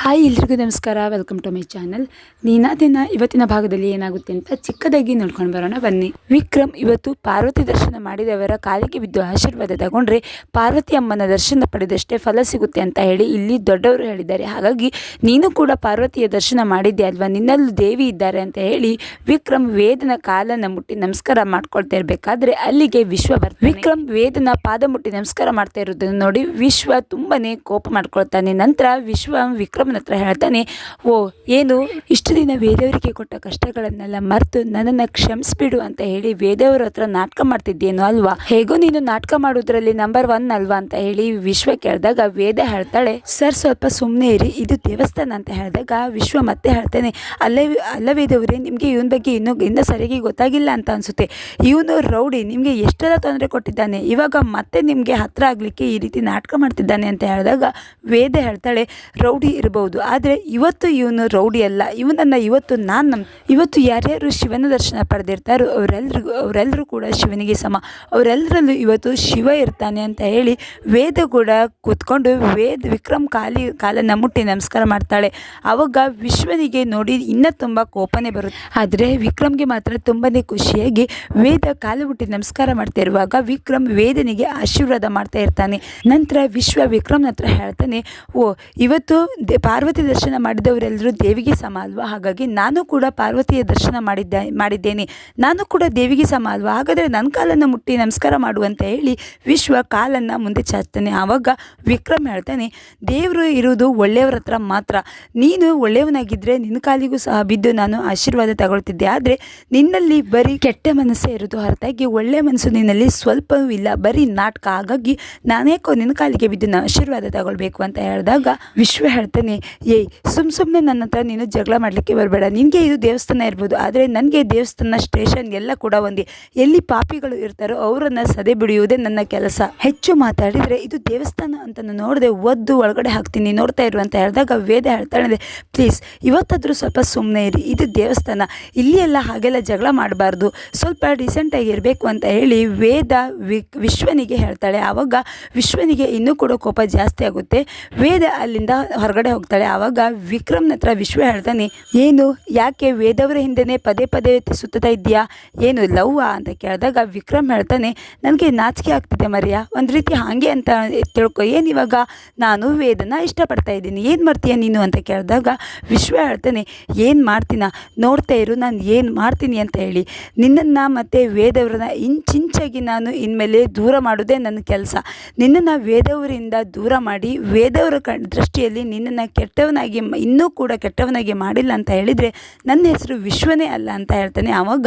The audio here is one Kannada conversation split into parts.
ಹಾಯ್ ಎಲ್ರಿಗೂ ನಮಸ್ಕಾರ. ವೆಲ್ಕಮ್ ಟು ಮೈ ಚಾನಲ್ ನೀನಾ ದಿನ ಇವತ್ತಿನ ಭಾಗದಲ್ಲಿ ಏನಾಗುತ್ತೆ ಅಂತ ಚಿಕ್ಕದಾಗಿ ನೋಡ್ಕೊಂಡು ಬರೋಣ. ಬನ್ನಿ. ವಿಕ್ರಮ್ ಇವತ್ತು ಪಾರ್ವತಿ ದರ್ಶನ ಮಾಡಿದವರ ಕಾಲಿಗೆ ಬಿದ್ದು ಆಶೀರ್ವಾದ ತಗೊಂಡ್ರೆ ಪಾರ್ವತಿ ಅಮ್ಮನ ದರ್ಶನ ಪಡೆದಷ್ಟೇ ಫಲ ಸಿಗುತ್ತೆ ಅಂತ ಹೇಳಿ ಇಲ್ಲಿ ದೊಡ್ಡವರು ಹೇಳಿದ್ದಾರೆ. ಹಾಗಾಗಿ ನೀನು ಕೂಡ ಪಾರ್ವತಿಯ ದರ್ಶನ ಮಾಡಿದ್ದೆ ಅಲ್ವಾ? ನಿನ್ನಲ್ಲೂ ದೇವಿ ಇದ್ದಾರೆ ಅಂತ ಹೇಳಿ ವಿಕ್ರಮ್ ವೇದನ ಕಾಲನ್ನು ಮುಟ್ಟಿ ನಮಸ್ಕಾರ ಮಾಡ್ಕೊಳ್ತಾ ಇರಬೇಕಾದ್ರೆ ಅಲ್ಲಿಗೆ ವಿಶ್ವ ಬರ್ತಾನೆ. ವಿಕ್ರಮ್ ವೇದನ ಪಾದ ಮುಟ್ಟಿ ನಮಸ್ಕಾರ ಮಾಡ್ತಾ ಇರೋದನ್ನು ನೋಡಿ ವಿಶ್ವ ತುಂಬಾನೇ ಕೋಪ ಮಾಡ್ಕೊಳ್ತಾನೆ. ನಂತರ ವಿಶ್ವ ವಿಕ್ರಮನ ಹತ್ರ ಹೇಳ್ತಾನೆ, ಓ, ಏನು? ಇಷ್ಟು ದಿನ ವೇದವರಿಗೆ ಕೊಟ್ಟ ಕಷ್ಟಗಳನ್ನೆಲ್ಲ ಮರೆತು ನನ್ನನ್ನು ಕ್ಷಮಿಸ್ಬಿಡು ಅಂತ ಹೇಳಿ ವೇದವ್ರ ಹತ್ರ ನಾಟಕ ಮಾಡ್ತಿದ್ದೇನು ಅಲ್ವಾ? ಹೇಗೋ ನೀನು ನಾಟಕ ಮಾಡೋದ್ರಲ್ಲಿ ನಂಬರ್ ಒನ್ ಅಲ್ವಾ? ಅಂತ ಹೇಳಿ ವಿಶ್ವ ಕೇಳಿದಾಗ ವೇದ ಹೇಳ್ತಾಳೆ, ಸರ್, ಸ್ವಲ್ಪ ಸುಮ್ಮನೆ ಇರಿ. ಇದು ದೇವಸ್ಥಾನ ಅಂತ ಹೇಳಿದಾಗ ವಿಶ್ವ ಮತ್ತೆ ಹೇಳ್ತಾನೆ, ಅಲ್ಲೇ ಅಲ್ಲ ವೇದವ್ರೆ, ನಿಮಗೆ ಇವನ ಬಗ್ಗೆ ಇನ್ನೂ ಇನ್ನೂ ಸರಿಯಾಗಿ ಗೊತ್ತಾಗಿಲ್ಲ ಅಂತ ಅನಿಸುತ್ತೆ. ಇವನು ರೌಡಿ, ನಿಮಗೆ ಎಷ್ಟೆಲ್ಲ ತೊಂದರೆ ಕೊಟ್ಟಿದ್ದಾನೆ, ಇವಾಗ ಮತ್ತೆ ನಿಮಗೆ ಹತ್ರ ಆಗಲಿಕ್ಕೆ ಈ ರೀತಿ ನಾಟಕ ಮಾಡ್ತಿದ್ದಾನೆ ಅಂತ ಹೇಳಿದಾಗ ವೇದ ಹೇಳ್ತಾಳೆ, ರೌಡಿ ಇರಬಹುದು ಆದರೆ ಇವತ್ತು ಇವನು ರೌಡಿ ಅಲ್ಲ. ಇವನನ್ನು ಇವತ್ತು ನಾನು ನಮ್, ಇವತ್ತು ಯಾರ್ಯಾರು ಶಿವನ ದರ್ಶನ ಪಡೆದಿರ್ತಾರೋ ಅವರೆಲ್ಲರಿಗೂ ಅವರೆಲ್ಲರೂ ಕೂಡ ಶಿವನಿಗೆ ಸಮ. ಅವರೆಲ್ಲರಲ್ಲೂ ಇವತ್ತು ಶಿವ ಇರ್ತಾನೆ ಅಂತ ಹೇಳಿ ವೇದ ಕೂಡ ಕೂತ್ಕೊಂಡು ವೇದ ವಿಕ್ರಮ್ ಕಾಲಿ, ಕಾಲನ್ನು ಮುಟ್ಟಿ ನಮಸ್ಕಾರ ಮಾಡ್ತಾಳೆ. ಆವಾಗ ವಿಶ್ವನಿಗೆ ನೋಡಿ ಇನ್ನೂ ತುಂಬ ಕೋಪನೆ ಬರುತ್ತೆ. ಆದರೆ ವಿಕ್ರಮ್ಗೆ ಮಾತ್ರ ತುಂಬಾ ಖುಷಿಯಾಗಿ ವೇದ ಕಾಲು ಮುಟ್ಟಿ ನಮಸ್ಕಾರ ಮಾಡ್ತಾ ಇರುವಾಗ ವಿಕ್ರಮ್ ವೇದನಿಗೆ ಆಶೀರ್ವಾದ ಮಾಡ್ತಾ ಇರ್ತಾನೆ. ನಂತರ ವಿಶ್ವ ವಿಕ್ರಮ್ ಹತ್ರ ಹೇಳ್ತಾನೆ, ಓ, ಇವತ್ತು ಪಾರ್ವತಿ ದರ್ಶನ ಮಾಡಿದವರೆಲ್ಲರೂ ದೇವಿಗೆ ಸಮ ಹಾಗಾಗಿ ನಾನು ಕೂಡ ಪಾರ್ವತಿಯ ದರ್ಶನ ಮಾಡಿದ್ದ, ಮಾಡಿದ್ದೇನೆ. ನಾನು ಕೂಡ ದೇವಿಗೆ ಸಮ ಅಲ್ವಾ ಹಾಗಾದರೆ ನನ್ನ ಕಾಲನ್ನು ಮುಟ್ಟಿ ನಮಸ್ಕಾರ ಮಾಡುವಂತ ಹೇಳಿ ವಿಶ್ವ ಕಾಲನ್ನು ಮುಂದೆ ಚಾಚ್ತಾನೆ. ಆವಾಗ ವಿಕ್ರಮ್ ಹೇಳ್ತಾನೆ, ದೇವರು ಇರುವುದು ಒಳ್ಳೆಯವರ ಹತ್ರ ಮಾತ್ರ. ನೀನು ಒಳ್ಳೆಯವನಾಗಿದ್ದರೆ ನಿನ್ನ ಕಾಲಿಗೂ ಸಹ ಬಿದ್ದು ನಾನು ಆಶೀರ್ವಾದ ತಗೊಳ್ತಿದ್ದೆ. ಆದರೆ ನಿನ್ನಲ್ಲಿ ಬರೀ ಕೆಟ್ಟ ಮನಸ್ಸೇ ಇರೋದು ಹೊರತಾಗಿ ಒಳ್ಳೆಯ ಮನಸ್ಸು ನಿನ್ನಲ್ಲಿ ಸ್ವಲ್ಪವೂ ಇಲ್ಲ. ಬರೀ ನಾಟಕ. ಹಾಗಾಗಿ ನಾನೇಕೋ ನಿನ್ನ ಕಾಲಿಗೆ ಬಿದ್ದು ನಾನು ಆಶೀರ್ವಾದ ತಗೊಳ್ಬೇಕು ಅಂತ ಹೇಳಿದಾಗ ವಿಶ್ವ ಹೇಳ್ತಾನೆ ಏಯ್, ಸುಮ್ ಸುಮ್ಮನೆ ನನ್ನ ಹತ್ರ ನೀನು ಜಗಳ ಮಾಡಲಿಕ್ಕೆ ಬರಬೇಡ. ನಿನಗೆ ಇದು ದೇವಸ್ಥಾನ ಇರ್ಬೋದು. ಆದರೆ ನನಗೆ ದೇವಸ್ಥಾನ ಸ್ಟೇಷನ್ ಎಲ್ಲ ಕೂಡ ಒಂದೇ. ಎಲ್ಲಿ ಪಾಪಿಗಳು ಇರ್ತಾರೋ ಅವರನ್ನು ಸದೆ ಬಿಡಿಯುವುದೇ ನನ್ನ ಕೆಲಸ. ಹೆಚ್ಚು ಮಾತಾಡಿದರೆ ಇದು ದೇವಸ್ಥಾನ ಅಂತ ನೋಡಿದೆ ಒದ್ದು ಒಳಗಡೆ ಹಾಕ್ತೀನಿ. ನೋಡ್ತಾ ಇರು ಅಂತ ಹೇಳಿದಾಗ ವೇದ ಹೇಳ್ತಾಳೆ, ಪ್ಲೀಸ್, ಇವತ್ತಾದರೂ ಸ್ವಲ್ಪ ಸುಮ್ಮನೆ ಇರಿ. ಇದು ದೇವಸ್ಥಾನ. ಇಲ್ಲಿ ಎಲ್ಲ ಹಾಗೆಲ್ಲ ಜಗಳ ಮಾಡಬಾರ್ದು. ಸ್ವಲ್ಪ ಡಿಸೆಂಟಾಗಿ ಇರಬೇಕು ಅಂತ ಹೇಳಿ ವೇದ ವಿಶ್ವನಿಗೆ ಹೇಳ್ತಾಳೆ. ಆವಾಗ ವಿಶ್ವನಿಗೆ ಇನ್ನೂ ಕೂಡ ಕೋಪ ಜಾಸ್ತಿ ಆಗುತ್ತೆ. ವೇದ ಅಲ್ಲಿಂದ ಹೊರಗಡೆ ಹೋಗ್ತಾಳೆ. ಆವಾಗ ವಿಕ್ರಮ್ನ ಹತ್ರ ವಿಶ್ವ ಹೇಳ್ತಾನೆ, ಏನು, ಯಾಕೆ ವೇದವರ ಹಿಂದೆನೇ ಪದೇ ಪದೇ ಸುತ್ತಾ ಇದೆಯಾ ಏನು ಲವ್ ಅಂತ ಕೇಳಿದಾಗ ವಿಕ್ರಮ್ ಹೇಳ್ತಾನೆ, ನನಗೆ ನಾಚಿಕೆ ಆಗ್ತಿದೆ ಮರಿಯಾ. ಒಂದು ರೀತಿ ಹಾಗೆ ಅಂತ ತಿಳ್ಕೊ, ಏನು ಇವಾಗ? ನಾನು ವೇದನ ಇಷ್ಟಪಡ್ತಾ ಇದ್ದೀನಿ. ಏನು ಮಾಡ್ತೀಯ ನೀನು? ಅಂತ ಕೇಳಿದಾಗ ವಿಶ್ವ ಹೇಳ್ತಾನೆ, ಏನು ಮಾಡ್ತೀನ? ನೋಡ್ತಾ ಇರು, ನಾನು ಏನು ಮಾಡ್ತೀನಿ ಅಂತ ಹೇಳಿ. ನಿನ್ನನ್ನು ಮತ್ತು ವೇದವ್ರನ್ನ ಇಂಚಿಂಚಾಗಿ ನಾನು ಇನ್ಮೇಲೆ ದೂರ ಮಾಡೋದೇ ನನ್ನ ಕೆಲಸ. ನಿನ್ನನ್ನು ವೇದವರಿಂದ ದೂರ ಮಾಡಿ, ವೇದವರ ಕ ದೃಷ್ಟಿಯಲ್ಲಿ ನಿನ್ನನ್ನು ಕೆಟ್ಟವನಾಗಿ ಇನ್ನೂ ಕೂಡ ಕೆಟ್ಟವನಾಗಿ ಮಾಡಿಲ್ಲ ಅಂತ ಹೇಳಿದರೆ ನನ್ನ ಹೆಸರು ವಿಶ್ವನೇ ಅಲ್ಲ ಅಂತ ಹೇಳ್ತಾನೆ. ಆವಾಗ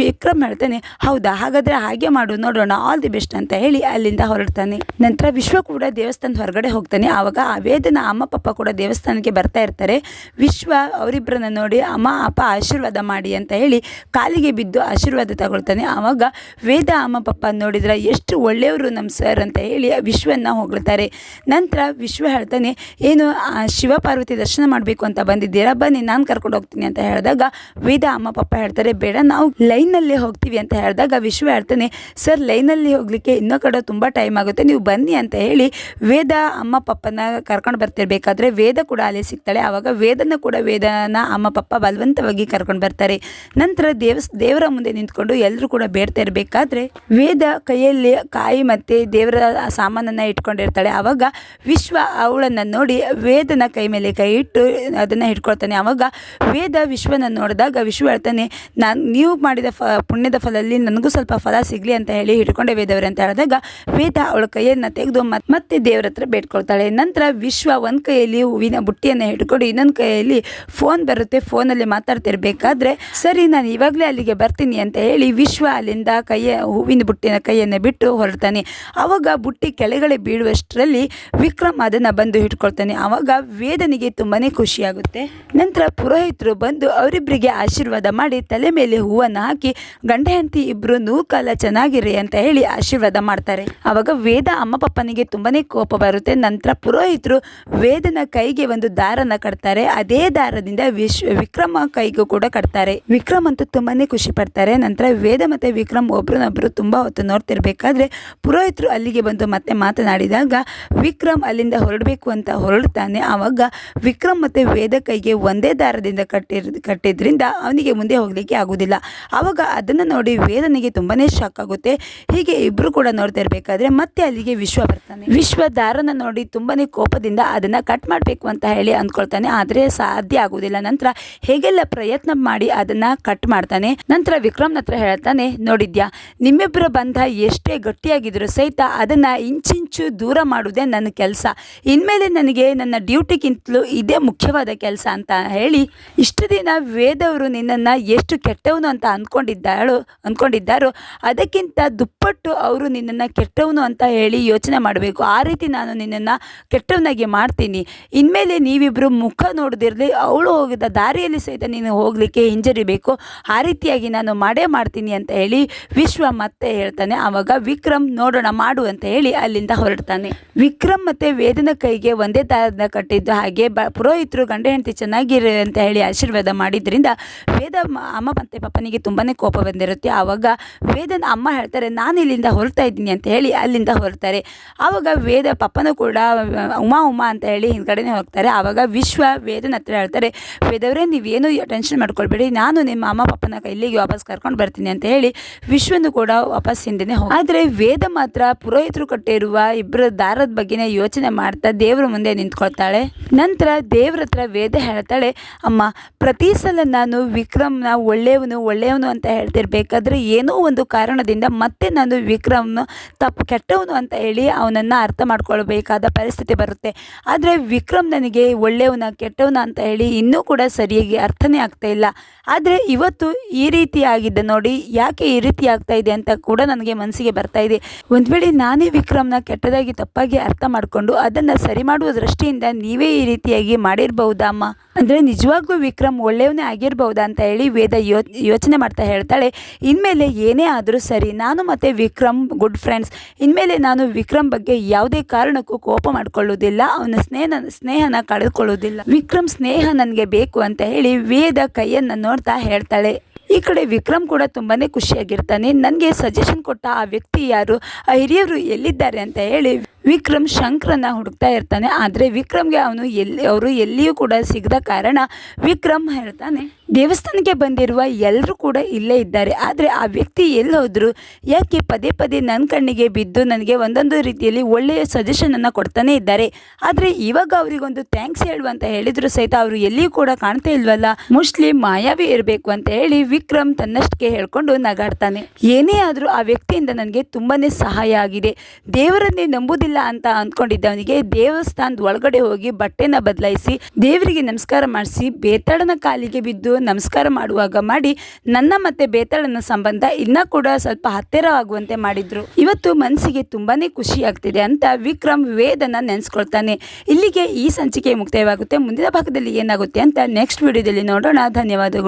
ವಿಕ್ರಮ್ ಹೇಳ್ತಾನೆ, ಹೌದಾ, ಹಾಗಾದರೆ ಹಾಗೆ ಮಾಡು, ನೋಡೋಣ ಆಲ್ ದಿ ಬೆಸ್ಟ್ ಅಂತ ಹೇಳಿ ಅಲ್ಲಿಂದ ಹೊರಡ್ತಾನೆ. ನಂತರ ವಿಶ್ವ ಕೂಡ ದೇವಸ್ಥಾನದ ಹೊರಗಡೆ ಹೋಗ್ತಾನೆ. ಆವಾಗ ಆ ವೇದನ ಅಮ್ಮ, ಪಪ್ಪ ಕೂಡ ದೇವಸ್ಥಾನಕ್ಕೆ ಬರ್ತಾ ಇರ್ತಾರೆ. ವಿಶ್ವ ಅವರಿಬ್ಬರನ್ನ ನೋಡಿ, ಅಮ್ಮ, ಅಪ್ಪ, ಆಶೀರ್ವಾದ ಮಾಡಿ ಅಂತ ಹೇಳಿ ಕಾಲಿಗೆ ಬಿದ್ದು ಆಶೀರ್ವಾದ ತಗೊಳ್ತಾನೆ. ಆವಾಗ ವೇದ ಅಮ್ಮ, ಪಪ್ಪ ನೋಡಿದ್ರೆ ಎಷ್ಟು ಒಳ್ಳೆಯವರು ನಮ್ಮ ಸರ್ ಅಂತ ಹೇಳಿ ವಿಶ್ವನ ಹೊಗಳ್ತಾರೆ. ನಂತರ ವಿಶ್ವ ಹೇಳ್ತಾನೆ, ಏನು ಆ ಶಿವ ಪಾರ್ವತಿ ದರ್ಶನ ಮಾಡಬೇಕು ಅಂತ ಬಂದಿದ್ದೀರಾ? ಬನ್ನಿ, ನಾನು ಕರ್ಕೊಂಡು ಹೋಗ್ತೀನಿ ಅಂತ ಹೇಳಿದಾಗ ವೇದ ಅಮ್ಮ ಪಪ್ಪ ಹೇಳ್ತಾರೆ, ಬೇಡ, ನಾವು ಲೈನಲ್ಲಿ ಹೋಗ್ತೀವಿ ಅಂತ ಹೇಳಿದಾಗ ವಿಶ್ವ ಹೇಳ್ತಾನೆ, ಸರ್, ಲೈನಲ್ಲಿ ಹೋಗಲಿಕ್ಕೆ ಇನ್ನೂ ಕಡೆ ತುಂಬ ಟೈಮ್ ಆಗುತ್ತೆ, ನೀವು ಬನ್ನಿ ಅಂತ ಹೇಳಿ ವೇದ ಅಮ್ಮ ಪಪ್ಪನ ಕರ್ಕೊಂಡು ಬರ್ತಿರ್ಬೇಕಾದ್ರೆ ವೇದ ಕೂಡ ಅಲ್ಲಿ ಸಿಗ್ತಾಳೆ, ಆವಾಗ ವೇದನ ಕೂಡ ವೇದನ ಅಮ್ಮ ಪಪ್ಪ ಬಲವಂತವಾಗಿ ಕರ್ಕೊಂಡು ಬರ್ತಾರೆ. ನಂತರ ದೇವಸ್ ದೇವರ ಮುಂದೆ ನಿಂತ್ಕೊಂಡು ಎಲ್ಲರೂ ಕೂಡ ಬೇಡ್ತಾ ಇರಬೇಕಾದ್ರೆ ವೇದ ಕೈಯಲ್ಲಿ ಕಾಯಿ ಮತ್ತು ದೇವರ ಸಾಮಾನನ್ನು ಇಟ್ಕೊಂಡಿರ್ತಾಳೆ, ಆವಾಗ ವಿಶ್ವ ಅವಳನ್ನು ನೋಡಿ ವೇದನ ಕೈ ಮೇಲೆ ಕೈ ಇಟ್ಟು ಅದನ್ನು ಹಿಡ್ಕೊಳ್ತಾನೆ. ಆವಾಗ ವೇದ ವಿಶ್ವನ ನೋಡಿದಾಗ ವಿಶ್ವ ಹೇಳ್ತಾನೆ, ನಾನು, ನೀವು ಮಾಡಿದ ಫ, ಪುಣ್ಯದ ಫಲದಲ್ಲಿ ನನಗೂ ಸ್ವಲ್ಪ ಫಲ ಸಿಗಲಿ ಅಂತ ಹೇಳಿ ಹಿಡ್ಕೊಂಡೆ ವೇದವ್ರೆ ಅಂತ ಹೇಳಿದಾಗ ವೇದ ಅವಳ ಕೈಯನ್ನು ತೆಗೆದು ಮತ್ತೆ ಮತ್ತೆ ದೇವರ ಹತ್ರ ಬೇಡ್ಕೊಳ್ತಾಳೆ. ನಂತರ ವಿಶ್ವ ಒಂದು ಕೈಯಲ್ಲಿ ಹೂವಿನ ಬುಟ್ಟಿಯನ್ನು ಹಿಡ್ಕೊಂಡು ಇನ್ನೊಂದು ಕೈಯಲ್ಲಿ ಫೋನ್ ಬರುತ್ತೆ. ಫೋನಲ್ಲಿ ಮಾತಾಡ್ತಿರ್ಬೇಕಾದ್ರೆ, ಸರಿ, ನಾನು ಇವಾಗಲೇ ಅಲ್ಲಿಗೆ ಬರ್ತೀನಿ ಅಂತ ಹೇಳಿ ವಿಶ್ವ ಅಲ್ಲಿಂದ ಕೈಯ, ಹೂವಿನ ಬುಟ್ಟಿನ ಕೈಯನ್ನು ಬಿಟ್ಟು ಹೊರಡ್ತಾನೆ. ಆವಾಗ ಬುಟ್ಟಿ ಕೆಳಗಡೆ ಬೀಳುವಷ್ಟರಲ್ಲಿ ವಿಕ್ರಮ್ ಅದನ್ನು ಬಂದು ಹಿಡ್ಕೊಳ್ತಾನೆ. ಆವಾಗ ವೇದನಿಗೆ ತುಂಬಾ ಖುಷಿಯಾಗುತ್ತೆ. ನಂತರ ಪುರೋಹಿತರು ಬಂದು ಅವರಿಬ್ಬರಿಗೆ ಆಶೀರ್ವಾದ ಮಾಡಿ ತಲೆ ಮೇಲೆ ಹೂವನ್ನು ಹಾಕಿ, ಗಂಡ ಹೆಂಡತಿ ಇಬ್ಬರು ನೂಕಾಲ ಚೆನ್ನಾಗಿರಿ ಅಂತ ಹೇಳಿ ಆಶೀರ್ವಾದ ಮಾಡ್ತಾರೆ. ಆವಾಗ ವೇದ ಅಮ್ಮ ಪಪ್ಪನಿಗೆ ತುಂಬಾನೇ ಕೋಪ ಬರುತ್ತೆ. ನಂತರ ಪುರೋಹಿತರು ವೇದನ ಕೈಗೆ ಒಂದು ದಾರನ ಕಟ್ತಾರೆ. ಅದೇ ದಾರದಿಂದ ವಿಶ್ವ ವಿಕ್ರಮ ಕೈಗೂ ಕೂಡ ಕಟ್ತಾರೆ. ವಿಕ್ರಮ್ ಅಂತೂ ತುಂಬಾನೇ ಖುಷಿ ಪಡ್ತಾರೆ. ನಂತರ ವೇದ ಮತ್ತೆ ವಿಕ್ರಮ್ ಒಬ್ರನ್ನೊಬ್ರು ತುಂಬಾ ಹೊತ್ತು ನೋಡ್ತಿರ್ಬೇಕಾದ್ರೆ, ಪುರೋಹಿತರು ಅಲ್ಲಿಗೆ ಬಂದು ಮತ್ತೆ ಮಾತನಾಡಿದಾಗ, ವಿಕ್ರಮ್ ಅಲ್ಲಿಂದ ಹೊರಡಬೇಕು ಅಂತ ಹೊರಡ್ತಾನೆ. ಆವಾಗ ಆವಾಗ ವಿಕ್ರಮ್ ಮತ್ತು ವೇದ ಕೈಗೆ ಒಂದೇ ದಾರದಿಂದ ಕಟ್ಟಿರ್, ಕಟ್ಟಿದ್ರಿಂದ ಅವನಿಗೆ ಮುಂದೆ ಹೋಗಲಿಕ್ಕೆ ಆಗೋದಿಲ್ಲ. ಆವಾಗ ಅದನ್ನು ನೋಡಿ ವೇದನಿಗೆ ತುಂಬಾ ಶಾಕ್ ಆಗುತ್ತೆ. ಹೀಗೆ ಇಬ್ಬರು ಕೂಡ ನೋಡ್ತಾ ಇರಬೇಕಾದ್ರೆ ಮತ್ತೆ ಅಲ್ಲಿಗೆ ವಿಶ್ವ ಬರ್ತಾನೆ. ವಿಶ್ವ ದಾರನ ನೋಡಿ ತುಂಬಾ ಕೋಪದಿಂದ ಅದನ್ನು ಕಟ್ ಮಾಡಬೇಕು ಅಂತ ಹೇಳಿ ಅಂದ್ಕೊಳ್ತಾನೆ ಆದರೆ ಸಾಧ್ಯ ಆಗೋದಿಲ್ಲ. ನಂತರ ಹೇಗೆಲ್ಲ ಪ್ರಯತ್ನ ಮಾಡಿ ಅದನ್ನು ಕಟ್ ಮಾಡ್ತಾನೆ. ನಂತರ ವಿಕ್ರಮ್ನ ಹತ್ರ ಹೇಳ್ತಾನೆ, ನೋಡಿದ್ಯಾ ನಿಮ್ಮಿಬ್ಬರ ಬಂಧ ಎಷ್ಟೇ ಗಟ್ಟಿಯಾಗಿದ್ರು ಸಹಿತ ಅದನ್ನು ಇಂಚಿಂಚು ದೂರ ಮಾಡುವುದೇ ನನ್ನ ಕೆಲಸ. ಇನ್ಮೇಲೆ ನನಗೆ ನನ್ನ ಡ್ಯೂಟಿಗಿಂತಲೂ ಇದೇ ಮುಖ್ಯವಾದ ಕೆಲಸ ಅಂತ ಹೇಳಿ ಇಷ್ಟು ದಿನ ವೇದವರು ನಿನ್ನನ್ನು ಎಷ್ಟು ಕೆಟ್ಟವನು ಅಂತ ಅಂದ್ಕೊಂಡಿದ್ದಾಳು ಅಂದ್ಕೊಂಡಿದ್ದಾರೋ ಅದಕ್ಕಿಂತ ದುಪ್ಪಟ್ಟು ಅವರು ನಿನ್ನನ್ನು ಕೆಟ್ಟವನು ಅಂತ ಹೇಳಿ ಯೋಚನೆ ಮಾಡಬೇಕು. ಆ ರೀತಿ ನಾನು ನಿನ್ನನ್ನು ಕೆಟ್ಟವನಾಗಿ ಮಾಡ್ತೀನಿ. ಇನ್ಮೇಲೆ ನೀವಿಬ್ಬರು ಮುಖ ನೋಡದಿರಲಿ, ಅವಳು ಹೋಗಿದ ದಾರಿಯಲ್ಲಿ ಸಹಿತ ನೀನು ಹೋಗಲಿಕ್ಕೆ ಹಿಂಜರಿಬೇಕು ಆ ರೀತಿಯಾಗಿ ನಾನು ಮಾಡೇ ಮಾಡ್ತೀನಿ ಅಂತ ಹೇಳಿ ವಿಶ್ವ ಮತ್ತೆ ಹೇಳ್ತಾನೆ. ಆವಾಗ ವಿಕ್ರಮ್ ನೋಡೋಣ ಮಾಡು ಅಂತ ಹೇಳಿ ಅಲ್ಲಿಂದ ಹೊರಡ್ತಾನೆ. ವಿಕ್ರಮ್ ಮತ್ತೆ ವೇದನ ಕೈಗೆ ಒಂದೇ ಥರದ ಕಟ್ಟಿದ್ದು ಹಾಗೆ ಬ ಪುರೋಹಿತರು ಗಂಡ ಹೆಂಡತಿ ಚೆನ್ನಾಗಿರಿ ಅಂತ ಹೇಳಿ ಆಶೀರ್ವಾದ ಮಾಡಿದ್ರಿಂದ ವೇದ ಅಮ್ಮ ಮತ್ತು ಪಪ್ಪನಿಗೆ ತುಂಬಾ ಕೋಪ ಬಂದಿರುತ್ತೆ. ಆವಾಗ ವೇದನ ಅಮ್ಮ ಹೇಳ್ತಾರೆ, ನಾನು ಇಲ್ಲಿಂದ ಹೊರತಾ ಇದ್ದೀನಿ ಅಂತ ಹೇಳಿ ಅಲ್ಲಿಂದ ಹೊರತಾರೆ ಆವಾಗ ವೇದ ಪಪ್ಪನೂ ಕೂಡ, ಉಮಾ ಉಮಾ ಅಂತ ಹೇಳಿ ಹಿಂದ್ಗಡೆನೇ ಹೋಗ್ತಾರೆ. ಆವಾಗ ವಿಶ್ವ ವೇದನ ಹತ್ರ ಹೇಳ್ತಾರೆ, ವೇದವರೇ, ನೀವೇನು ಟೆನ್ಷನ್ ಮಾಡ್ಕೊಳ್ಬೇಡಿ. ನಾನು ನಿಮ್ಮ ಅಮ್ಮ ಪಪ್ಪನ ಇಲ್ಲಿಗೆ ವಾಪಸ್ ಕರ್ಕೊಂಡು ಬರ್ತೀನಿ ಅಂತ ಹೇಳಿ ವಿಶ್ವನು ಕೂಡ ವಾಪಸ್ ಹಿಂದೆನೇ ಹೋಗಿ ಆದರೆ ವೇದ ಮಾತ್ರ ಪುರೋಹಿತರು ಕಟ್ಟಿರುವ ಇಬ್ಬರ ದಾರದ ಬಗ್ಗೆನೇ ಯೋಚನೆ ಮಾಡ್ತಾ ದೇವರ ಮುಂದೆ ನಿಂತ್ಕೊಳ್ತಾಳೆ. ನಂತರ ದೇವ್ರ ಹತ್ರ ವೇದ ಹೇಳ್ತಾಳೆ, ಅಮ್ಮ, ಪ್ರತಿ ಸಲ ನಾನು ವಿಕ್ರಮ್ನ ಒಳ್ಳೆಯವನು ಒಳ್ಳೆಯವನು ಅಂತ ಹೇಳ್ತಿರ್ಬೇಕಾದ್ರೆ ಏನೋ ಒಂದು ಕಾರಣದಿಂದ ಮತ್ತೆ ನಾನು ವಿಕ್ರಮ್ನ ತಪ್ಪು, ಕೆಟ್ಟವನು ಅಂತ ಹೇಳಿ ಅವನನ್ನು ಅರ್ಥ ಮಾಡ್ಕೊಳ್ಬೇಕಾದ ಪರಿಸ್ಥಿತಿ ಬರುತ್ತೆ. ಆದರೆ ವಿಕ್ರಮ್ ನನಗೆ ಒಳ್ಳೆಯವನ, ಕೆಟ್ಟವನ ಅಂತ ಹೇಳಿ ಇನ್ನೂ ಕೂಡ ಸರಿಯಾಗಿ ಅರ್ಥನೇ ಆಗ್ತಾ ಇಲ್ಲ. ಆದರೆ ಇವತ್ತು ಈ ರೀತಿ ಆಗಿದೆ ನೋಡಿ, ಯಾಕೆ ಈ ರೀತಿ ಆಗ್ತಾ ಇದೆ ಅಂತ ಕೂಡ ನನಗೆ ಮನಸ್ಸಿಗೆ ಬರ್ತಾ ಇದೆ. ಒಂದು ವೇಳೆ ನಾನೇ ವಿಕ್ರಮ್ನ ಕೆಟ್ಟದಾಗಿ, ತಪ್ಪಾಗಿ ಅರ್ಥ ಮಾಡಿಕೊಂಡು ಅದನ್ನು ಸರಿ ಮಾಡುವ ದೃಷ್ಟಿಯಿಂದ ನೀವೇ ಈ ರೀತಿಯಾಗಿ ಮಾಡಿರ್ಬಹುದಾ ಅಮ್ಮ ಅಂದರೆ ನಿಜವಾಗ್ಲೂ ವಿಕ್ರಮ್ ಒಳ್ಳೆಯವನೇ ಆಗಿರ್ಬಹುದಾ ಅಂತ ಹೇಳಿ ವೇದ ಯೋ, ಯೋಚನೆ ಮಾಡ್ತಾ ಹೇಳ್ತಾಳೆ. ಇನ್ಮೇಲೆ ಏನೇ ಆದರೂ ಸರಿ, ನಾನು ಮತ್ತು ವಿಕ್ರಮ್ ಗುಡ್ ಫ್ರೆಂಡ್ಸ್ ಇನ್ಮೇಲೆ ನಾನು ವಿಕ್ರಮ್ ಬಗ್ಗೆ ಯಾವುದೇ ಕಾರಣಕ್ಕೂ ಕೋಪ ಮಾಡಿಕೊಳ್ಳೋದಿಲ್ಲ ಅವನ ಸ್ನೇಹ, ಸ್ನೇಹನ ಕಳೆದುಕೊಳ್ಳೋದಿಲ್ಲ ವಿಕ್ರಮ್ ಸ್ನೇಹ ನನಗೆ ಬೇಕು ಅಂತ ಹೇಳಿ ವೇದ ಕೈಯನ್ನು ನೋಡ್ತಾ ಹೇಳ್ತಾಳೆ. ಈ ಕಡೆ ವಿಕ್ರಮ್ ಕೂಡ ತುಂಬಾ ಖುಷಿಯಾಗಿರ್ತಾನೆ. ನನಗೆ ಸಜೆಷನ್ ಕೊಟ್ಟ ಆ ವ್ಯಕ್ತಿ ಯಾರು? ಆ ಹಿರಿಯರು ಎಲ್ಲಿದ್ದಾರೆ ಅಂತ ಹೇಳಿ ವಿಕ್ರಮ್ ಶಂಕರನ್ನ ಹುಡುಕ್ತಾ ಇರ್ತಾನೆ. ಆದರೆ ವಿಕ್ರಮ್ಗೆ ಅವನು ಎಲ್ಲಿ, ಅವರು ಎಲ್ಲಿಯೂ ಕೂಡ ಸಿಗದ ಕಾರಣ ವಿಕ್ರಮ್ ಹೇಳ್ತಾನೆ, ದೇವಸ್ಥಾನಕ್ಕೆ ಬಂದಿರುವ ಎಲ್ಲರೂ ಕೂಡ ಇಲ್ಲೇ ಇದ್ದಾರೆ. ಆದರೆ ಆ ವ್ಯಕ್ತಿ ಎಲ್ಲಿ ಹೋದ್ರು, ಯಾಕೆ ಪದೇ ಪದೇ ನನ್ನ ಕಣ್ಣಿಗೆ ಬಿದ್ದು ನನಗೆ ಒಂದೊಂದು ರೀತಿಯಲ್ಲಿ ಒಳ್ಳೆಯ ಸಜೆಷನನ್ನು ಕೊಡ್ತಾನೆ ಇದ್ದಾರೆ. ಆದರೆ ಇವಾಗ ಅವರಿಗೊಂದು ಥ್ಯಾಂಕ್ಸ್ ಹೇಳುವಂತ ಹೇಳಿದ್ರು ಸಹಿತ ಅವರು ಎಲ್ಲಿಯೂ ಕೂಡ ಕಾಣ್ತಾ ಇಲ್ವಲ್ಲ. ಮೋಸ್ಟ್ಲಿ ಮಾಯಾವಿ ಇರಬೇಕು ಅಂತ ಹೇಳಿ ವಿಕ್ರಮ್ ತನ್ನಷ್ಟಕ್ಕೆ ಹೇಳ್ಕೊಂಡು ನಗಾಡ್ತಾನೆ. ಏನೇ ಆದರೂ ಆ ವ್ಯಕ್ತಿಯಿಂದ ನನಗೆ ತುಂಬಾ ಸಹಾಯ ಆಗಿದೆ. ದೇವರನ್ನೇ ನಂಬುವುದಿಲ್ಲ ಅಂತ ಅಂದ್ಕೊಂಡಿದ್ದವನಿಗೆ ದೇವಸ್ಥಾನದ ಒಳಗಡೆ ಹೋಗಿ ಬಟ್ಟೆನ ಬದಲಾಯಿಸಿ ದೇವರಿಗೆ ನಮಸ್ಕಾರ ಮಾಡಿಸಿ ಬೇತಾಳನ ಕಾಲಿಗೆ ಬಿದ್ದು ನಮಸ್ಕಾರ ಮಾಡುವಾಗ ಮಾಡಿ ನನ್ನ ಮತ್ತೆ ಬೇತಾಳನ ಸಂಬಂಧ ಇನ್ನ ಕೂಡ ಸ್ವಲ್ಪ ಹತ್ತಿರವಾಗುವಂತೆ ಮಾಡಿದ್ರು. ಇವತ್ತು ಮನಸ್ಸಿಗೆ ತುಂಬಾನೇ ಖುಷಿ ಆಗ್ತಿದೆ ಅಂತ ವಿಕ್ರಮ್ ವೇದನ ನೆನೆಸ್ಕೊಳ್ತಾನೆ. ಇಲ್ಲಿಗೆ ಈ ಸಂಚಿಕೆ ಮುಕ್ತಾಯವಾಗುತ್ತೆ. ಮುಂದಿನ ಭಾಗದಲ್ಲಿ ಏನಾಗುತ್ತೆ ಅಂತ ನೆಕ್ಸ್ಟ್ ವಿಡಿಯೋದಲ್ಲಿ ನೋಡೋಣ. ಧನ್ಯವಾದಗಳು.